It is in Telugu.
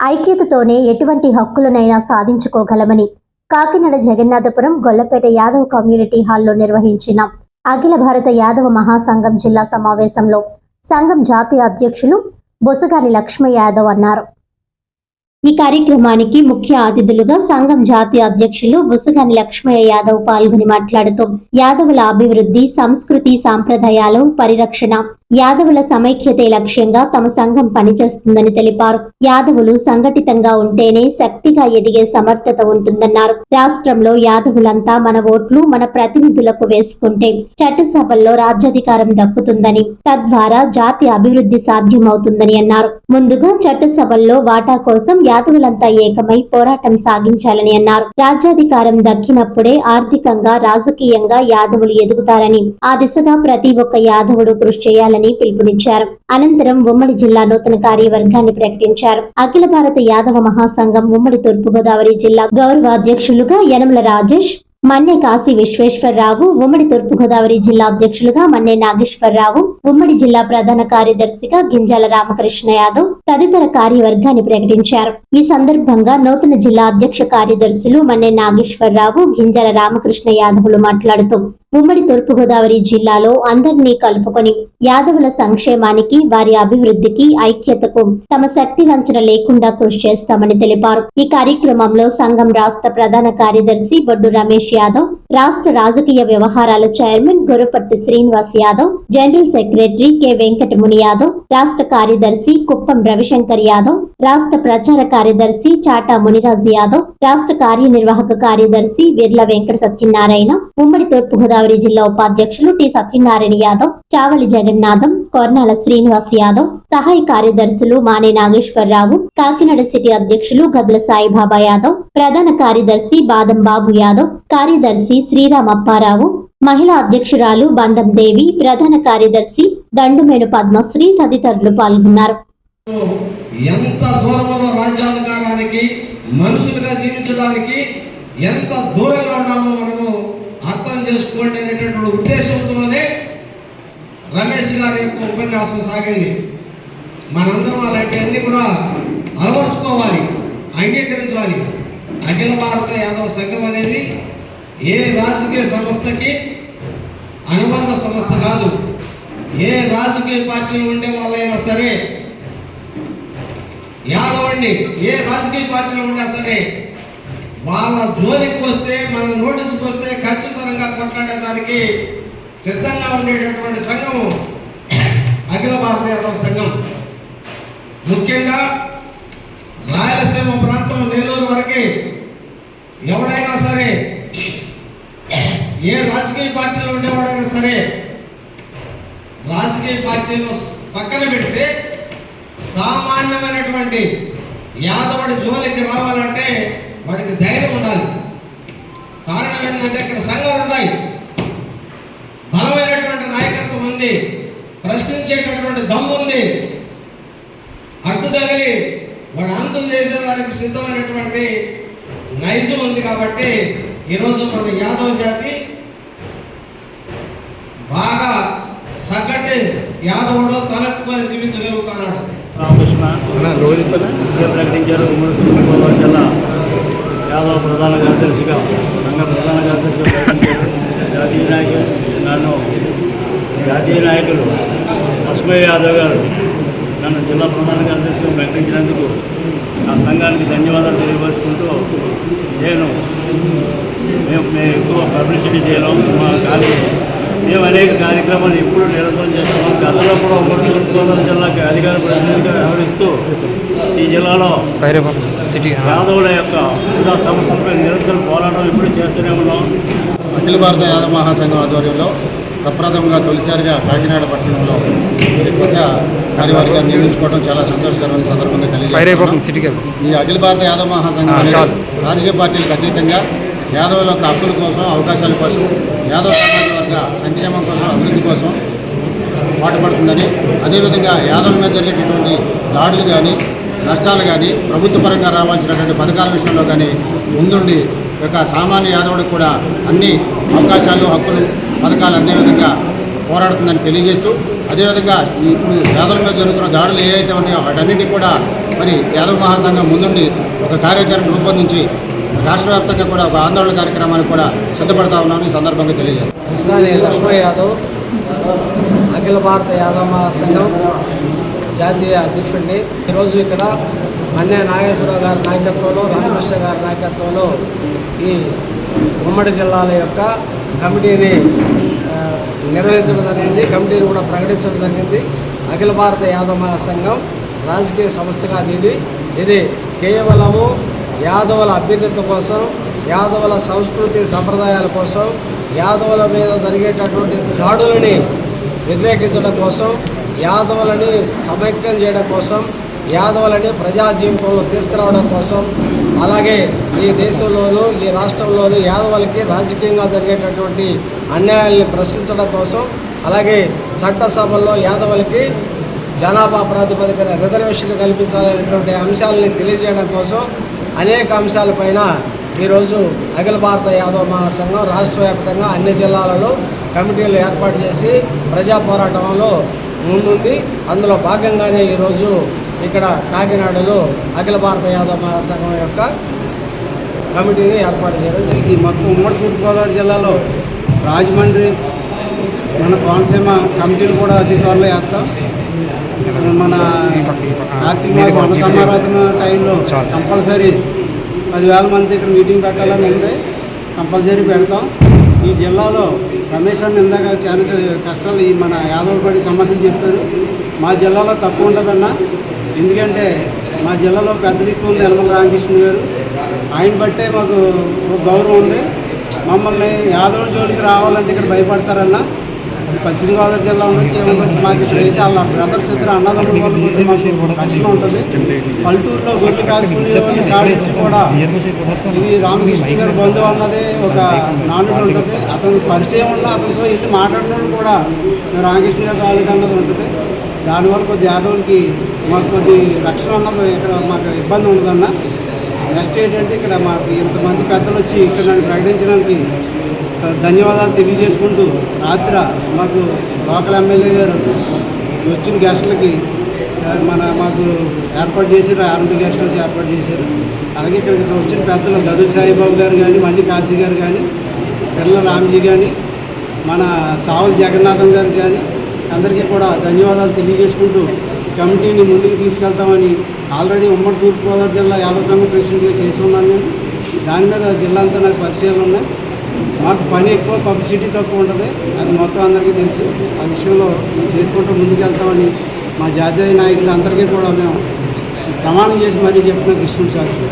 ఐక్యతతోనే ఎటువంటి హక్కులనైనా సాధించుకోగలమని కాకినాడ జగన్నాథపురం గొల్లపేట యాదవ్ కమ్యూనిటీ హాల్లో నిర్వహించిన అఖిల భారత యాదవ మహాసంఘం జిల్లా సమావేశంలో సంఘం జాతీయ అధ్యక్షులు బొసగాని లక్ష్మ యాదవ్ అన్నారు. ఈ కార్యక్రమానికి ముఖ్య అతిథులుగా సంఘం జాతీయ అధ్యక్షులు బుసగాని లక్ష్మయ్య యాదవ్ పాల్గొని మాట్లాడుతూ యాదవుల అభివృద్ధి సంస్కృతి సాంప్రదాయాలు పరిరక్షణ యాదవుల సమైక్యతే లక్ష్యంగా తమ సంఘం పనిచేస్తుందని తెలిపారు. యాదవులు సంఘటితంగా ఉంటేనే శక్తిగా ఎదిగే సమర్థత ఉంటుందన్నారు. రాష్ట్రంలో యాదవులంతా మన ఓట్లు మన ప్రతినిధులకు వేసుకుంటే చట్టసభల్లో రాజ్యాధికారం దక్కుతుందని తద్వారా జాతి అభివృద్ధి సాధ్యమవుతుందని అన్నారు. ముందుగా చట్టసభల్లో వాటా కోసం యాదవులంతా ఏకమై పోరాటం సాగించాలని అన్నారు. రాజ్యాధికారం దక్కినప్పుడే ఆర్థికంగా రాజకీయంగా యాదవులు ఎదుగుతారని ఆ దిశగా ప్రతి ఒక్క యాదవుడు కృషి చేయాలని పిలుపునిచ్చారు. అనంతరం ఉమ్మడి జిల్లా నూతన కార్యవర్గాన్ని ప్రకటించారు. అఖిల భారత యాదవ మహాసంఘం ఉమ్మడి తూర్పుగోదావరి జిల్లా గౌరవ అధ్యక్షులుగా యనమల రాజేష్ మన్నె కాశీ విశ్వేశ్వరరావు ఉమ్మడి తూర్పుగోదావరి జిల్లా అధ్యక్షులుగా మన్నె నాగేశ్వరరావు ఉమ్మడి జిల్లా ప్రధాన కార్యదర్శిగా గింజాల రామకృష్ణ యాదవ్ తదితర కార్యవర్గాన్ని ప్రకటించారు. ఈ సందర్భంగా నూతన జిల్లా అధ్యక్ష కార్యదర్శులు మన్నె నాగేశ్వరరావు గింజాల రామకృష్ణ యాదవులు మాట్లాడుతూ ఉమ్మడి తూర్పుగోదావరి జిల్లాలో అందరినీ కలుపుకొని యాదవుల సంక్షేమానికి వారి అభివృద్ధికి ఐక్యతకు తమ శక్తి వంచన లేకుండా కృషి చేస్తామని తెలిపారు. ఈ కార్యక్రమంలో సంఘం రాష్ట్ర ప్రధాన కార్యదర్శి బొడ్డు రమేష్ యాదవ్ రాష్ట్ర రాజకీయ వ్యవహారాల chairman Guruparthi Srinivas Yadav general secretary K. Venkatamuni Yadav రాష్ట్ర కార్యదర్శి కుప్పం రవిశంకర్ యాదవ్ రాష్ట్ర ప్రచార కార్యదర్శి చాటా మునిరాజు యాదవ్ రాష్ట్ర కార్యనిర్వాహక కార్యదర్శి విర్ల వెంకట సత్యనారాయణ ఉమ్మడి తూర్పుగోదావరి జిల్లా ఉపాధ్యక్షులు టి సత్యనారాయణ యాదవ్ చావలి జగన్నాథం కొర్నాల శ్రీనివాస్ యాదవ్ సహాయ కార్యదర్శులు మానే నాగేశ్వరరావు కాకినాడ సిటీ అధ్యక్షులు గద్ల సాయిబాబా యాదవ్ ప్రధాన కార్యదర్శి బాదం బాబు యాదవ్ కార్యదర్శి శ్రీరామ్ అప్పారావు మహిళా అధ్యక్షురాలు బందం దేవి ప్రధాన కార్యదర్శి దండుమేను పద్మశ్రీ తదితరులు పాల్గొన్నారు. ఎంత దూరంలో రాజ్యాధికారానికి మనుషులుగా జీవించడానికి ఎంత దూరంగా ఉన్నామో మనము చేసుకోండి అనేటటువంటి ఉద్దేశంతోనే రమేష్ గారి యొక్క ఉపన్యాసం సాగింది. మనందరం అలాంటివన్నీ కూడా అలవరుచుకోవాలి అంగీకరించాలి. అఖిల భారత యాదవ సంఘం అనేది ఏ రాజకీయ సంస్థకి అనుబంధ సంస్థ కాదు. ఏ రాజకీయ పార్టీలో ఉండే వాళ్ళైనా సరే యాదవండి ఏ రాజకీయ పార్టీలో ఉన్నా సరే వాళ్ళ జోలికి వస్తే మన నోటీసుకు వస్తే ఖచ్చితంగా కొట్లాడేదానికి సిద్ధంగా ఉండేటటువంటి సంఘము అఖిల భారతదేశం సంఘం. ముఖ్యంగా రాయలసీమ ప్రాంతం నెల్లూరు వరకు ఎవడైనా సరే ఏ రాజకీయ పార్టీలో ఉండేవాడైనా సరే రాజకీయ పార్టీలో పక్కన పెడితే సామాన్యమైనటువంటి యాదవుడి జోలికి రావాలంటే వాడికి ధైర్యం ఉండాలి. కారణం ఏంటంటే ఇక్కడ సంఘాలు ఉన్నాయి. బలమైనటువంటి నాయకత్వం ఉంది. ప్రశ్నించేటటువంటి దమ్ము ఉంది. అడ్డు తగిలి వాడు అంతులు చేసేదానికి సిద్ధమైనటువంటి నైజం ఉంది కాబట్టి ఈరోజు మన యాదవ జాతి బాగా సగటు యాదవుడు తలెత్తుకొని జీవించగలుగుతున్నాడు. రామకృష్ణ ప్రకటించారు. ఉమ్మడి తూర్పుగోదావరి జిల్లా యాదవ ప్రధాన కార్యదర్శిగా సంఘ ప్రధాన కార్యదర్శిగా జాతీయ నాయకులు నన్ను జాతీయ నాయకులు లక్ష్మయ్య యాదవ్ గారు నన్ను జిల్లా ప్రధాన కార్యదర్శిగా ప్రకటించినందుకు ఆ సంఘానికి ధన్యవాదాలు తెలియపరుచుకుంటూ నేను మేము మేము ఎక్కువ పబ్లిసిటీ చేయడం మా కానీ మేము అనేక కార్యక్రమాలు ఎప్పుడు నిరంతరం చేస్తున్నాం. గతంలో కూడా ఉమ్మడి తూర్పుగోదావరి జిల్లాకి అధికార ప్రతినిధిగా వ్యవహరిస్తూ ఈ జిల్లాలో యాదవుల యొక్క ప్రజా సమస్యలపై నిరంతరం పోరాటం ఎప్పుడు చేస్తూనే ఉన్నాం. అఖిల భారత యాదవ మహాసంఘం ఆధ్వర్యంలో ప్రప్రథమంగా తొలిసారిగా కాకినాడ పట్టణంలో మరి కొత్త కార్యవర్గాన్ని నియమించుకోవడం చాలా సంతోషకరమైన సందర్భంగా గారు. ఈ అఖిల భారత యాదవ మహాసంఘం. రాజకీయ పార్టీలకు అతీతంగా యాదవుల యొక్క హక్కుల కోసం అవకాశాల కోసం యాదవ సమాజ వర్గ సంక్షేమం కోసం అభివృద్ధి కోసం పాటుపడుతుందని అదేవిధంగా యాదవుల మీద జరిగేటటువంటి దాడులు కానీ నష్టాలు కానీ ప్రభుత్వ పరంగా రావాల్సినటువంటి పథకాల విషయంలో కానీ ముందుండి యొక్క సామాన్య యాదవుడికి కూడా అన్ని అవకాశాలు హక్కులు పథకాలు అందే విధంగా పోరాడుతుందని తెలియజేస్తూ అదేవిధంగా ఈ ఇప్పుడు యాదవుల మీద జరుగుతున్న దాడులు ఏవైతే ఉన్నాయో వాటన్నిటికీ కూడా మరి యాదవ మహాసంఘం ముందుండి ఒక కార్యాచరణ రూపొందించి రాష్ట్ర వ్యాప్తంగా కూడా ఒక ఆందోళన కార్యక్రమాన్ని కూడా సిద్ధపడతా ఉన్నాను ఈ సందర్భంగా తెలియజేస్తాను కృష్ణాని లక్ష్మణ్ యాదవ్ అఖిల భారత యాదవ మహాసంఘం జాతీయ అధ్యక్షుడిని. ఈరోజు ఇక్కడ అన్య నాగేశ్వరరావు గారి నాయకత్వంలో రామకృష్ణ గారి నాయకత్వంలో ఈ ఉమ్మడి జిల్లాల యొక్క కమిటీని నిర్వహించడం జరిగింది. కమిటీని కూడా ప్రకటించడం జరిగింది. అఖిల భారత యాదవ మహాసంఘం రాజకీయ సంస్థగా ఇది ఇది కేవలము యాదవుల అభ్యున్నతి కోసం యాదవుల సంస్కృతి సంప్రదాయాల కోసం యాదవుల మీద జరిగేటటువంటి దాడులని వ్యతిరేకించడం కోసం యాదవులని సమైక్యం చేయడం కోసం యాదవులని ప్రజా జీవితంలో తీసుకురావడం కోసం అలాగే ఈ దేశంలోనూ ఈ రాష్ట్రంలోనూ యాదవులకి రాజకీయంగా జరిగేటటువంటి అన్యాయాల్ని ప్రశ్నించడం కోసం అలాగే చట్టసభల్లో యాదవులకి జనాభా ప్రాతిపదికన రిజర్వేషన్ కల్పించాలనేటువంటి అంశాలని తెలియజేయడం కోసం అనేక అంశాలపైన ఈరోజు అఖిల భారత యాదవ మహాసంఘం రాష్ట్ర వ్యాప్తంగా అన్ని జిల్లాలలో కమిటీలు ఏర్పాటు చేసి ప్రజా పోరాటంలో ముందుంది. అందులో భాగంగానే ఈరోజు ఇక్కడ కాకినాడలో అఖిల భారత యాదవ మహాసంఘం యొక్క కమిటీని ఏర్పాటు చేయడం జరిగింది. ఈ మొత్తం ఉమ్మడి తూర్పుగోదావరి జిల్లాలో రాజమండ్రి మన కోనసీమ కమిటీలు కూడా అధికారులు వేస్తాం మన వన సమారాధన టైంలో కంపల్సరీ పదివేల మంది ఇక్కడ మీటింగ్ పెట్టాలని ఉంది. కంపల్సరీ పెడతాం. ఈ జిల్లాలో రమేష్ అన్న ఇందాక చాలా కష్టాలు ఈ మన యాదవపడి సమస్యలు చెప్పారు. మా జిల్లాలో తక్కువ ఉంటుందన్న. ఎందుకంటే మా జిల్లాలో పెద్ద దిక్కు ఉంది యనమల రామకృష్ణ గారు. ఆయన బట్టే మాకు ఒక గౌరవం ఉంది. మమ్మల్ని యాదవుల జోలికి రావాలంటే ఇక్కడ భయపడతారన్న. అది పశ్చిమ గోదావరి జిల్లా నుంచి ఏముండొచ్చు మాకు ఇప్పుడైతే వాళ్ళ బ్రదర్స్ ఇద్దరు అన్నదమ్ముల వల్ల కొంచెం మాకు రక్షణ ఉంటుంది. పల్లెటూరులో గుర్తు కాసుకుని కాడించి కూడా. ఇది రామకృష్ణ గారి బంధువు అన్నది ఒక నానుడు ఉంటుంది. అతను పరిచయం ఉన్న అతనితో ఇల్లు మాట్లాడిన కూడా రామకృష్ణ గారి తాలూకా అన్నది ఉంటుంది. దానివల్ల కొద్ది యాదవులకి మాకు కొద్ది రక్షణ అన్నది ఇక్కడ మాకు ఇబ్బంది ఉండదన్న. నెక్స్ట్ ఏంటంటే ఇక్కడ మాకు ఇంతమంది పెద్దలు వచ్చి ఇక్కడ నన్ను ప్రకటించడానికి ధన్యవాదాలు తెలియజేసుకుంటూ రాత్రి మాకు లోకల్ ఎమ్మెల్యే గారు వచ్చిన గెస్టులకి మన మాకు ఏర్పాటు చేశారు ఆర్ఎండి గెస్ట్ హౌస్ ఏర్పాటు చేశారు. అలాగే ఇక్కడికి వచ్చిన పెద్దలు గదుల్ సాయిబాబు గారు కానీ మండి కాశీ గారు కానీ పిల్లల రామ్జీ కానీ మన సావుల జగన్నాథం గారు కానీ అందరికీ కూడా ధన్యవాదాలు తెలియజేసుకుంటూ కమిటీని ముందుకు తీసుకెళ్తామని ఆల్రెడీ ఉమ్మడి తూర్పుగోదావరి జిల్లా యాదవ సంఘం ప్రెసిడెంట్గా చేసి ఉన్నాను నేను. దాని మీద జిల్లా అంతా నాకు పరిచయాలు ఉన్నాయి. మాకు పని ఎక్కువ పబ్లిసిటీ తక్కువ ఉంటుంది. అది మొత్తం అందరికీ తెలుసు. ఆ విషయంలో చేసుకుంటూ ముందుకెళ్తామని మా జాతీయ నాయకులు అందరికీ కూడా మేము ప్రమాణం చేసి మరీ చెప్తున్నాం కృష్ణుడు సాక్షి